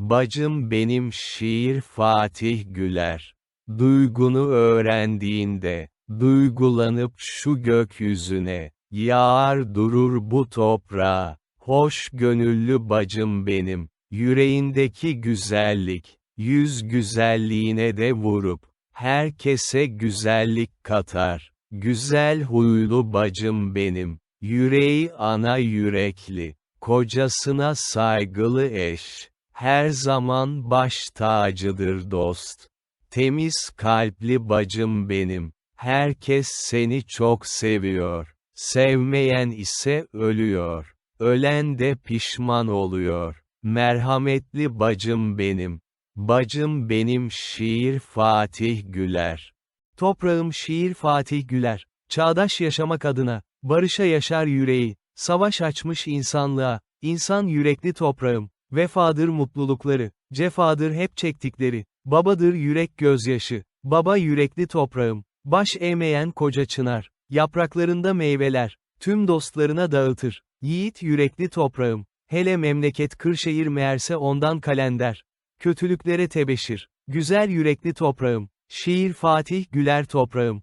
Bacım benim şiir Fatih Güler. Duygunu öğrendiğinde, duygulanıp şu gökyüzüne, yağar durur bu toprağa, hoş gönüllü bacım benim, yüreğindeki güzellik, yüz güzelliğine de vurup, herkese güzellik katar, güzel huylu bacım benim, yüreği ana yürekli, kocasına saygılı eş, her zaman baş tacıdır dost. Temiz kalpli bacım benim, herkes seni çok seviyor, sevmeyen ise ölüyor, ölen de pişman oluyor, merhametli bacım benim, bacım benim şiir Fatih Güler. Toprağım şiir Fatih Güler, çağdaş yaşamak adına, barışa yaşar yüreği, savaş açmış insanlığa, insan yürekli toprağım, vefadır mutlulukları, cefadır hep çektikleri, babadır yürek gözyaşı, baba yürekli toprağım, baş eğmeyen koca çınar, yapraklarında meyveler, tüm dostlarına dağıtır, yiğit yürekli toprağım, hele memleket Kırşehir meğerse ondan kalender, kötülüklere tebeşir, güzel yürekli toprağım, şiir Fatih Güler toprağım,